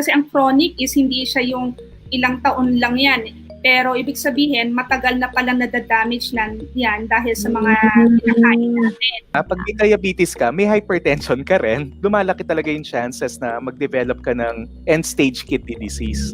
Kasi ang chronic is hindi siya yung ilang taon lang yan. Pero ibig sabihin, matagal na palang nadadamage na yan dahil sa mga kinakain natin. Ah, Pag may diabetes ka, may hypertension ka rin, lumalaki talaga yung chances na mag-develop ka ng end-stage kidney disease.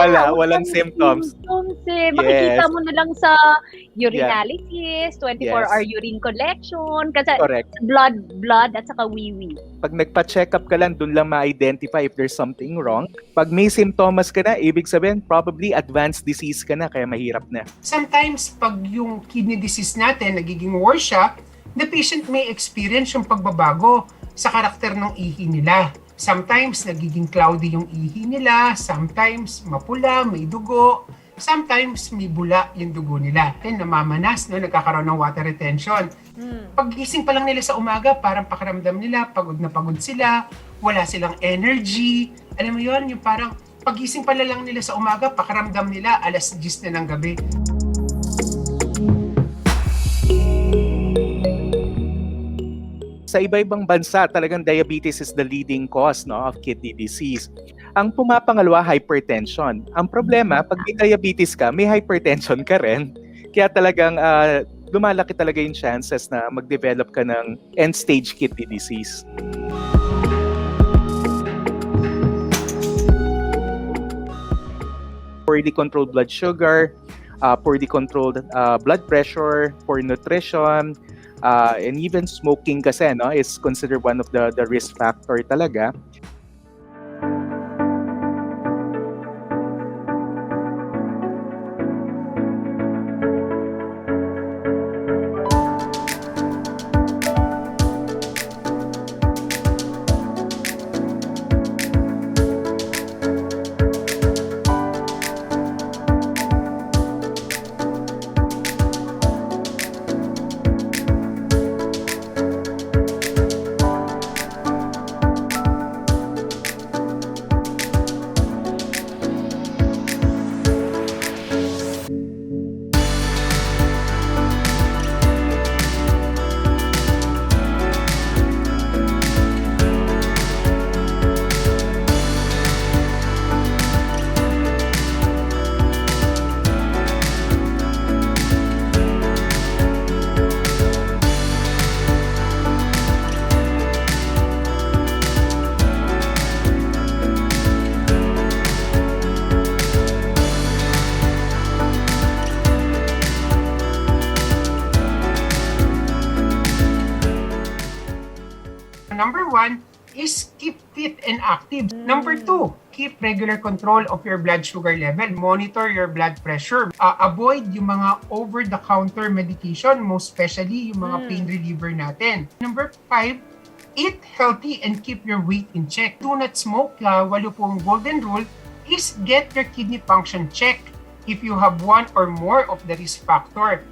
Wala, walang symptoms. symptoms eh. Makikita Yes. mo na lang sa urinalysis, 24-hour urine collection, kasi Correct. blood, blood, at saka wee-wee. Pag nagpa-check up ka lang, dun lang ma-identify if there's something wrong. Pag may symptoms ka na, ibig sabihin, probably advanced disease ka na, kaya mahirap na. Sometimes, pag yung kidney disease natin nagiging worse siya, the patient may experience yung pagbabago sa karakter ng ihi nila. Sometimes, nagiging cloudy yung ihi nila. Sometimes, mapula, may dugo. Sometimes, may bula yung dugo nila. Then, namamanas, no? nagkakaroon ng water retention. Paggising pa lang nila sa umaga, parang pakiramdam nila, pagod na pagod sila, wala silang energy. Alam mo yon yung parang pagising pa lang nila sa umaga, pakiramdam nila alas 10 na ng gabi. Sa iba-ibang bansa, talagang diabetes is the leading cause no, of kidney disease. Ang pumapangalawa, hypertension. Ang problema, pag may diabetes ka, may hypertension ka rin. Kaya talagang ah, lumalaki talaga yung chances na mag-develop ka ng end-stage kidney disease. Poorly controlled blood sugar, uh, poorly controlled uh, blood pressure, poor nutrition, uh, and even smoking kasi no is considered one of the the risk factor talaga Number one is keep fit and active. Number two, keep regular control of your blood sugar level. Monitor your blood pressure. Uh, avoid yung mga over-the-counter medication, most especially yung mga Mm. pain reliever natin. Number five, eat healthy and keep your weight in check. Do not smoke. Uh, walo pong golden rule is get your kidney function check. if you have one or more of the risk factor